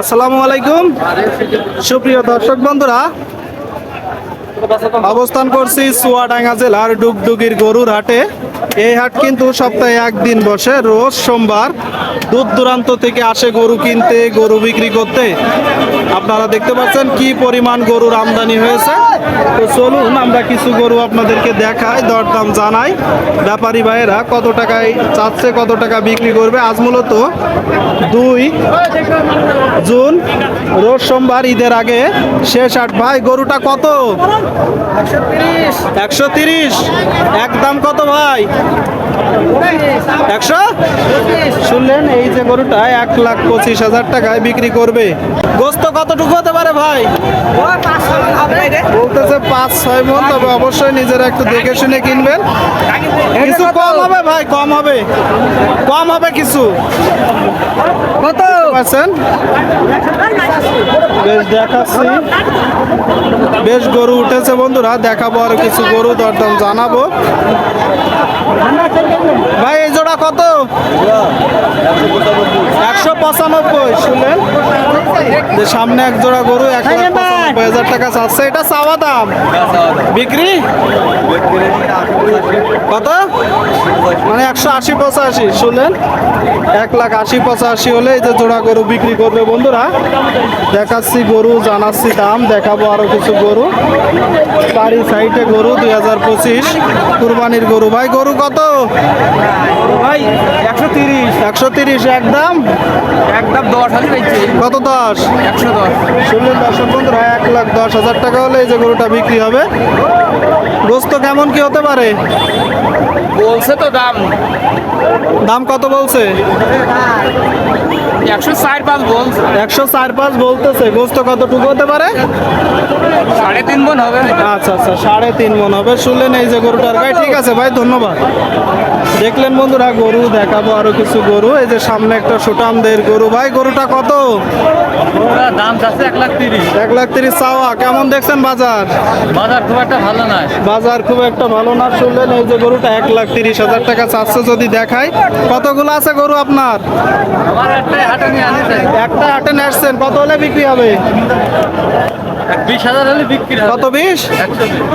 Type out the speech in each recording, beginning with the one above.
আসসালামু আলাইকুম। সুপ্রিয় দর্শক বন্ধুরা অবস্থান করছি সুয়াডাঙ্গা জেলার ডুগডুগির গরুর হাটে। এই হাট কিন্তু সপ্তাহে একদিন বসে, রোজ সোমবার। দূর দূরান্ত থেকে আসে গরু কিনতে, গরু বিক্রি করতে। আপনারা দেখতে পাচ্ছেন কি পরিমাণ গরুর আমদানি হয়েছে। তো চলুন আমরা কিছু গরু আপনাদেরকে দেখাই, দরদাম জানাই। ব্যাপারী ভাইয়েরা কত টাকায় চাচ্ছে, কত টাকা বিক্রি করবে? আজ মূলত দুই জুন, রোজ সোমবার, ঈদের আগে শেষ আট ভাই, গরুটা কত? একশো তিরিশ। একদম কত ভাই? একশো? শুনলেন এই যে গরুটা এক লাখ পঁচিশ হাজার টাকায় বিক্রি করবে। গোস্ত কতটুকু হতে পারে ভাই? বলতেছে পাঁচ ছয় মন তবে অবশ্যই নিজেরা একটু দেখে শুনে কিনবেন। কিছু কম হবে ভাই কম হবে। কম হবে কিছু। কত? পাচ্ছেন দেখাচ্ছি। বেশ গরু উঠেছে বন্ধুরা দেখাবো আর কিছু গরু দরদাম জানাব ভাই এই জোড়া কত একশো পঁচানব্বই শুনলেন যে সামনে এক জোড়া গরু এক লাখ পঁচানব্বই হাজার টাকা চাচ্ছে। এটা চাওয়া দাম। বিক্রি? কত? মানে একশো আশি পঁচাশি শুনলেন? এক লাখ আশি পঁচাশি হলে এই যে জোড়া গরু বিক্রি করবে বন্ধুরা। দেখাচ্ছি গরু জানাচ্ছি দাম দেখাবো আরও কিছু গরু। বাড়ি সাইডে গরু দুই হাজার পঁচিশ। কুরবানির গরু। ভাই গরু কত? ভাই তিরিশ একদম একদম দশ কত দশ? একশো দশ। শুনলেন দর্শক বন্ধুরা এক লাখ দশ হাজার টাকা হলে এই যে গরুটা বিক্রি হবে। গোস্ত কেমন কি হতে পারে? বলছে তো দাম। দাম কত বলছে? একশো চার পাঁচ বলছে। একশো চার পাঁচ বলতেছে। গোস্ত কতটুকু হতে পারে? সাড়ে তিন মন হবে। আচ্ছা আচ্ছা সাড়ে তিন মন হবে। শুনলেন এই যে গরুটার ভাই ঠিক আছে ভাই ধন্যবাদ। দেখলেন বন্ধুরা গরু দেখাবো আরও কিছু গরু। এই যে সামনে একটা সুটামদের গরু। ভাই গরুটা কত? দাম চাচ্ছে এক লাখ তিরিশ। এক লাখ তিরিশ চাওয়া। কেমন দেখছেন বাজার? বাজার খুব একটা ভালো নয় বাজার খুব একটা ভালো না শুনলেন এই যে গরুটা এক লাখ তিরিশ হাজার টাকা চাচ্ছে যদি দেখায় কতগুলো আছে গরু আপনার? একটাই হাটে নিয়ে একটা নেসছেন কত হলে বিক্রি হবে? বিশ হাজার হলে বিক্রি কত বিশ।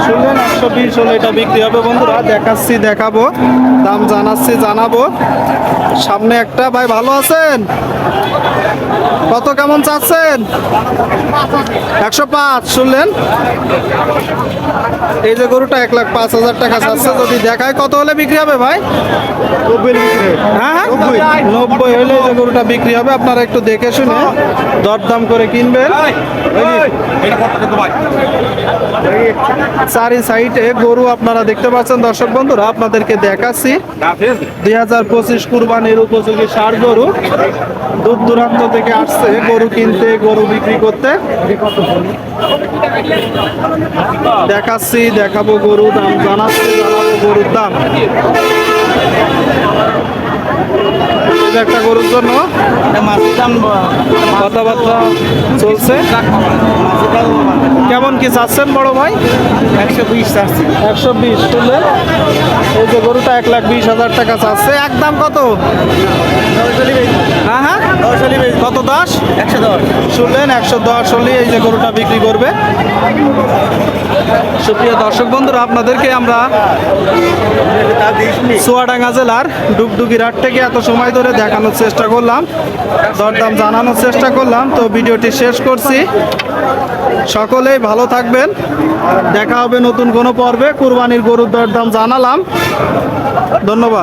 শুনলেন একশো বিশ হলে এটা বিক্রি হবে। বন্ধুরা দেখাচ্ছি দেখাবো। দাম জানাচ্ছি জানাব। সামনে একটা ভাই ভালো আছেন? কত কেমন চাচ্ছেন? একশো পাঁচ শুনলেন? এই যে গরুটা এক লাখ পাঁচ হাজার টাকা চাচ্ছে যদি দেখায় কত হলে বিক্রি হবে ভাই? হ্যাঁ হ্যাঁ? নব্বই। হলে এই যে গরুটা বিক্রি হবে আপনারা একটু দেখে শুনে দরদাম করে কিনবেন। চারি সাইডে গরু আপনারা দেখতে পাচ্ছেন দর্শক বন্ধুরা আপনাদেরকে দেখাচ্ছি। দুই হাজার পঁচিশ কুরবানির উপযোগী সার গরু দূর দূরান্ত থেকে আসছে, গরু কিনতে, গরু বিক্রি করতে। দেখাচ্ছি, দেখাবো গরু দাম, জানাচ্ছি, জানাব গরুর দাম। একটা গরুর জন্য কথাবার্তা চলছে। কেমন কি চাচ্ছেন বড় ভাই? একশো বিশ চাচ্ছি। একশো বিশ শুনলেন এই যে গরুটা এক লাখ বিশ হাজার টাকা চাচ্ছে। একদম কত? হ্যাঁ হ্যাঁ। কত দশ? একশো দশ। শুনলেন একশো দশ হলে এই যে গরুটা বিক্রি করবে। সুপ্রিয় দর্শক বন্ধুরা, আপনাদেরকে আমরা চুয়াডাঙ্গা জেলার ডুগডুগির হাট থেকে এত সময় ধরে দেখানোর চেষ্টা করলাম, দরদাম জানানোর চেষ্টা করলাম। তো ভিডিওটি শেষ করছি। সকলেই ভালো থাকবেন। দেখা হবে নতুন কোনো পর্বে। কুরবানির গরুর দরদাম জানালাম। ধন্যবাদ।